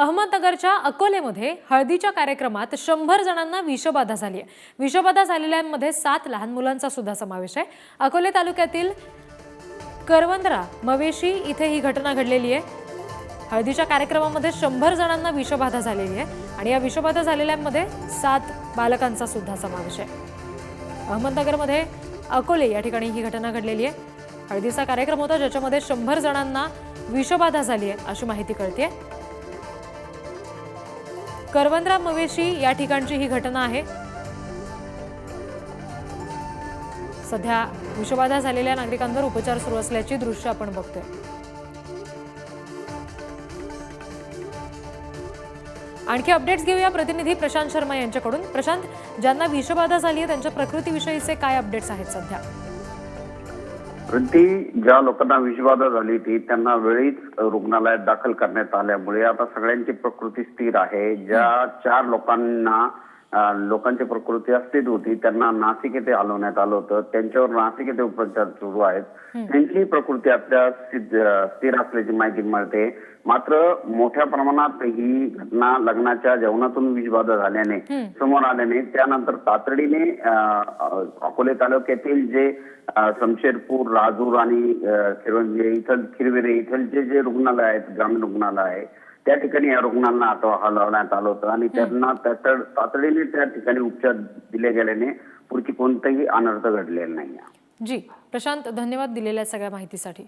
अहमदनगरच्या अकोलेमध्ये हळदीच्या कार्यक्रमात शंभर जणांना विषबाधा झाली आहे. विषबाधा झालेल्यांमध्ये सात लहान मुलांचा सुद्धा समावेश आहे. अकोले तालुक्यातील करवंदरा मवेशी इथे ही घटना घडलेली आहे. हळदीच्या कार्यक्रमामध्ये शंभर जणांना विषबाधा झालेली आहे आणि या विषबाधा झालेल्यांमध्ये सात बालकांचा सुद्धा समावेश आहे. अहमदनगरमध्ये अकोले या ठिकाणी ही घटना घडलेली आहे. हळदीचा कार्यक्रम होता ज्याच्यामध्ये शंभर जणांना विषबाधा झाली आहे अशी माहिती कळते करवंद्रा मवेशी या ठिकाणची ही घटना आहे. सध्या विषबाधा झालेल्या नागरिकांवर उपचार सुरू असल्याची दृश्य आपण बघतोय. आणखी अपडेट्स घेऊया प्रतिनिधी प्रशांत शर्मा यांच्याकडून. प्रशांत ज्यांना विषबाधा झाली आहे त्यांच्या प्रकृतीविषयीचे काय अपडेट्स आहेत सध्या? वृद्धी ज्या लोकांना विषबाधा झाली होती त्यांना वेळीच रुग्णालयात दाखल करण्यात आल्यामुळे आता सगळ्यांची प्रकृती स्थिर आहे. ज्या चार लोकांना लोकांची प्रकृती अस्थिर होती. त्यांना नाशिक येथे हलवण्यात आलं होतं. त्यांच्यावर नाशिक येथे उपचार सुरू आहेत. त्यांची प्रकृती आता स्थिर असल्याची माहिती मिळते. मात्र मोठ्या प्रमाणात ही घटना लग्नाच्या जेवणातून विषबाधा झाल्याने समोर आल्याने त्यानंतर तातडीने अकोले तालुक्यातील जे शमशेरपूर राजूर आणि खिरवंजे इथं खिरविरे इथलचे जे रुग्णालय आहेत ग्रामीण रुग्णालय आहे त्या ठिकाणी या रुग्णांना आता हलवण्यात आलं होतं आणि त्यांना तातड- तातडीने त्या ठिकाणी उपचार दिले गेल्याने पुढची कोणताही अनर्थ घडलेला नाही जी प्रशांत धन्यवाद दिलेल्या सगळ्या माहितीसाठी.